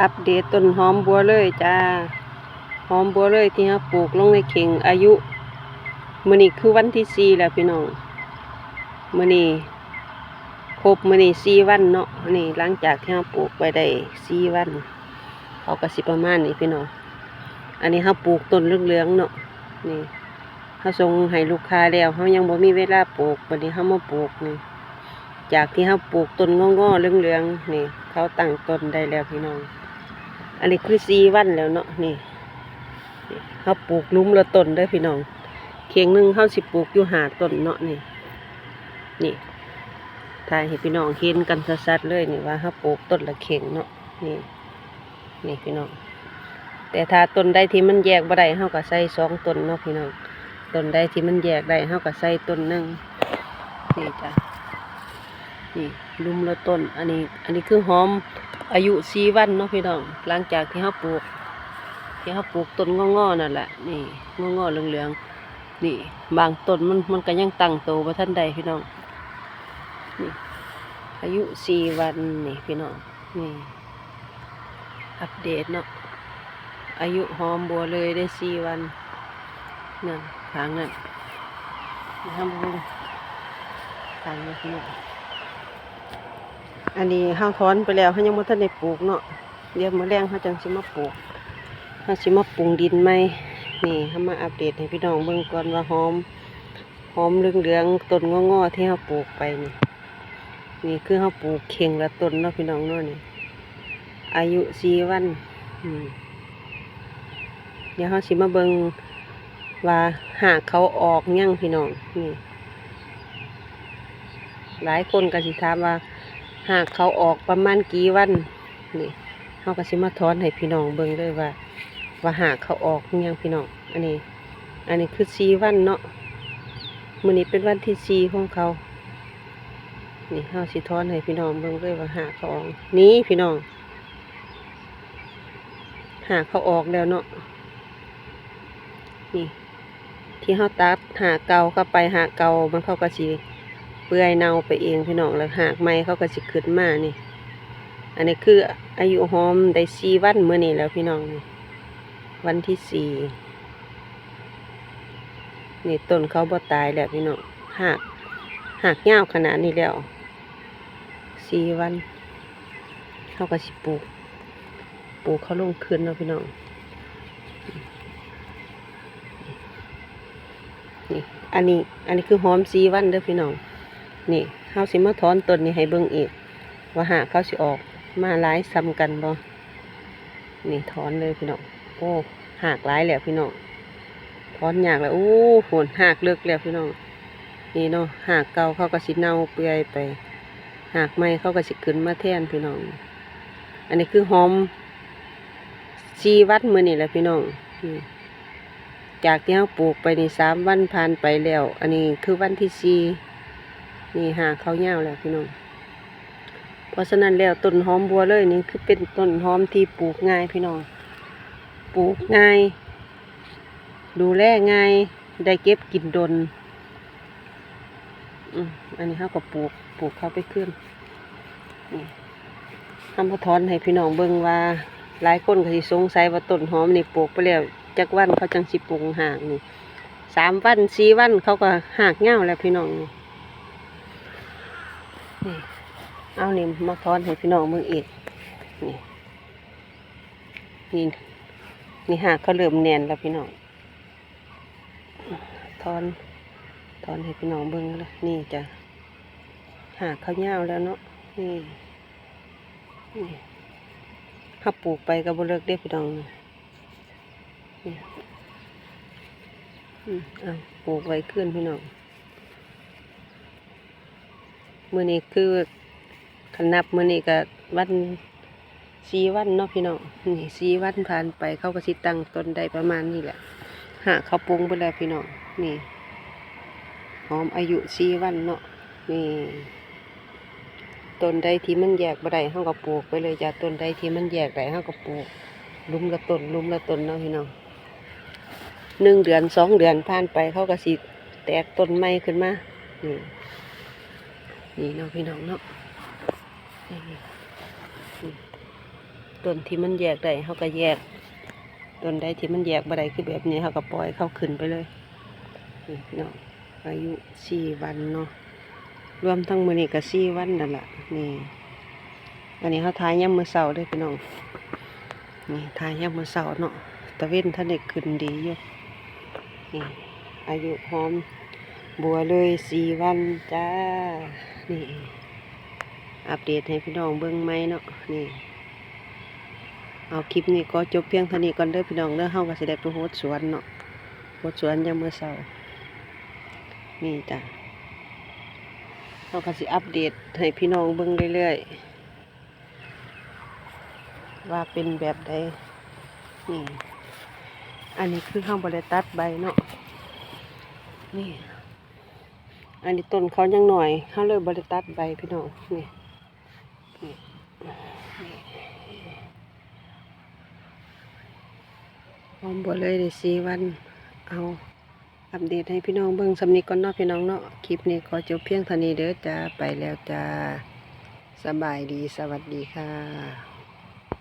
อัปเดตต้นหอมบัวเลยจ้า หอมบัวเลยที่เราปลูกลงในเข่งอายุมื้อนี้คือวันที่สี่แล้วพี่น้องมื้อนี้ครบมื้อนี้สี่วันเนาะนี่หลังจากที่เราปลูกไปได้สี่วันเขาก็สิประมาณนี้พี่น้องอันนี้เราปลูกต้นเหลืองๆเนาะนี่เราส่งให้ลูกค้าแล้วเขายังบ่มีเวลาปลูกวันนี้เขามาปลูกนี่จากที่เขาปลูกต้นงอๆเหลืองๆนี่ เขาตั้งต้นได้แล้วพี่น้อง อันนี้คือสี่วันแล้วเนาะนี่เขาปลูกลุ้มละต้นเด้พี่น้องเข่งหนึ่งเขาสิปลูกอยู่หาต้นเนาะนี่ นี่ถ่ายให้พี่น้องเห็นกันชัดๆเลยนี่ว่าเขาปลูกต้นละเข่งเนาะนี่ นี่พี่น้อง แต่ถ้าต้นใดที่มันแยกบ่ได้เขาก็ใส่สองต้นเนาะพี่น้องต้นใดที่มันแยกได้เขาก็ใส่ต้นหนึ่งนี่จ้ะนี่ลุมละต้น อันนี้ อันนี้คือหอม อายุสี่วันเนาะพี่น้อง หลังจากที่เขาปลูก ที่เขาปลูกต้นงอๆนั่นแหละ นี่งอๆเหลืองๆ นี่ บางต้นมันมันก็ยังตั้งโตบ่ทันใดพี่น้อง นี่ อายุสี่วันนี่พี่น้อง นี่ อัปเดตเนาะ อายุหอมบัวเลยได้สี่วันนั่นทางนั่นทำบุญทางนี้พี่น้อง อันนี้ห้าถอนไปแล้วเขายังไม่ทันได้ปลูกเนาะเดี๋ยวมื้อแรงเขาจังสิมาปลูกเขาสิมาปรุงดินไหมนี่เขามาอัปเดตให้พี่น้องเบิ่งก่อนว่าหอมหอมเหลืองๆต้นงอๆที่เขาปลูกไปนี่นี่คือเขาปลูกเข่งละต้นเนาะพี่น้องเนาะนี่อายุสี่วันอืมเดี๋ยวเขาสิมาเบิ่งว่าหากเขาออกยังพี่น้องนี่หลายคนก็สิถามว่า หากเขาออกประมาณกี่วันนี่เขาก็สิมาถอนให้พี่น้องเบิ่งเลยว่า ว่าหากเขาออกยังพี่น้อง อันนี้ อันนี้คือสีวันเนาะมือนี้เป็นวันที่สีของเขา นี่เขาสิถอนให้พี่น้องเบิ่งเลยว่าหากเขาออกนี่พี่น้อง หากเขาออกแล้วเนาะนี่ ที่เขาตัดหากเก่าเข้าไปหากเก่ามันเขาก็สิเปื่อยเน่าไปเองพี่น้องแล้วหากใหม่เขาก็สิขึ้นมานี่ อันนี้คืออายุหอมได้สี่วันเมื่อนี้แล้วพี่น้องนี่วันที่สี่นี่ต้นเขาบ่ตายแล้วพี่น้องหากหากยาวขนาดนี้แล้วสี่วันเขาก็สิปลูกปลูกเขาลงคืนแล้วพี่น้องนี่อันนี้อันนี้คือหอมสีวันเด้อพี่น้อง นี่เขาสิมาถอนต้นนี้ให้เบิ่งอีก ว่าหากเขาสิออกมาหลายซ้ำกันบ่นี่ถอนเลยพี่น้องโอ้หากหลายแล้วพี่น้องถอนยากแล้วโอ้โหนหากเลิกแล้วพี่น้องนี่เนาะหากเก่าเขาก็สิเน่าเปื่อยไป หากใหม่เขาก็สิขึ้นมาแทนพี่น้อง อันนี้คือหอมสีวัดมือนี่แหละพี่น้องจากที่เขาปลูกไปในสามวันผ่านไปแล้ว อันนี้คือวันที่สี่ นี่หาเขาเงาวแล้วพี่น้อง เพราะฉะนั้นแล้วต้นหอมบัวเลยนี่คือเป็นต้นหอมที่ปลูกง่ายพี่น้อง ปลูกง่าย ดูแลง่าย ได้เก็บกินดนอันนี้เขาก็ปลูก ปลูกเขาไปขึ้นนี่ทำพอถอนให้พี่น้องเบิ่งว่า หลายคนก็สิสงสัยว่าต้นหอมนี่ปลูกไปแล้วจักวันเขาจังสิปลูกห่างนี่สามวันสี่วันเขาก็หากเง่าแล้วพี่น้องนี่ นี่เอานี่มาถอนให้พี่น้องเบิ่งอีก นี่ นี่นี่หากเขาเริ่มแน่นแล้วพี่น้องถอนถอนให้พี่น้องเบิ่งเลยนี่จ้ะหากเขาเง่าแล้วเนาะนี่นี่ถ้าปลูกไปก็บ่เลิกได้พี่น้องนี่อืมอะปลูกไว้ขึ้นพี่น้อง มื้อนี้คือขนับมื้อนี้ก็วันสี่วันเนาะพี่น้องนี่สี่วันผ่านไปเขาก็สิตั้งต้นได้ประมาณนี้แหละหาเขาปรุงไปแล้วพี่น้องนี่หอมอายุสี่วันเนาะนี่ต้นใดที่มันแยกบ่ได้เฮาก็ปลูกไปเลยจ้ะต้นใดที่มันแยกได้เฮาก็ปลูกลุมละต้นลุมละต้นเนาะพี่น้องหนึ่งเดือนสองเดือนผ่านไปเขาก็สิแตกต้นใหม่ขึ้นมานี่ นี่เนาะพี่น้องเนาะต้นที่มันแยกได้เขาก็แยกต้นใดที่มันแยกบ่ได้คือแบบนี้เขาก็ปล่อยเข้าขึ้นไปเลยนี่น้องอายุสี่วันเนาะรวมทั้งมื้อนี้ก็สี่วันนั่นแหละนี่อันนี้เขาทายยามมื้อเช้าด้อพี่น้องนี่ทายยามมื้อเช้าเนาะตะเว้นท่านได้ขึ้นดีอยู่นี่อายุหอมบัวเลยสี่วันจ้า นี่ อัปเดตให้พี่น้องเบิ่งไหมเนาะนี่ เอาคลิปนี้ก็จบเพียงเท่านี้ก่อนเด้อพี่น้องเด้อเฮาก็สิได้ไปโฮดสวนเนาะโฮดสวนยามมื้อเช้านี่จ้ะเฮาก็สิอัปเดตให้พี่น้องเบิ่งเรื่อยๆว่าเป็นแบบใดนี่อันนี้คือเฮาบ่ได้ตัดใบเนาะนี่ อันนี้ต้นเขายังหน่อยเฮาเลยบ่ได้ตัดใบพี่น้องนี่นี่นี่หอมบเลยได้สี่วัน เอาอัปเดตให้พี่น้องเบิ่งสำนีก่อนเนาะพี่น้องเนาะคลิปนี้ขอจบเพียงเท่านี้เด้อจ้าไปแล้วจ้าสบายดีสวัสดีค่ะ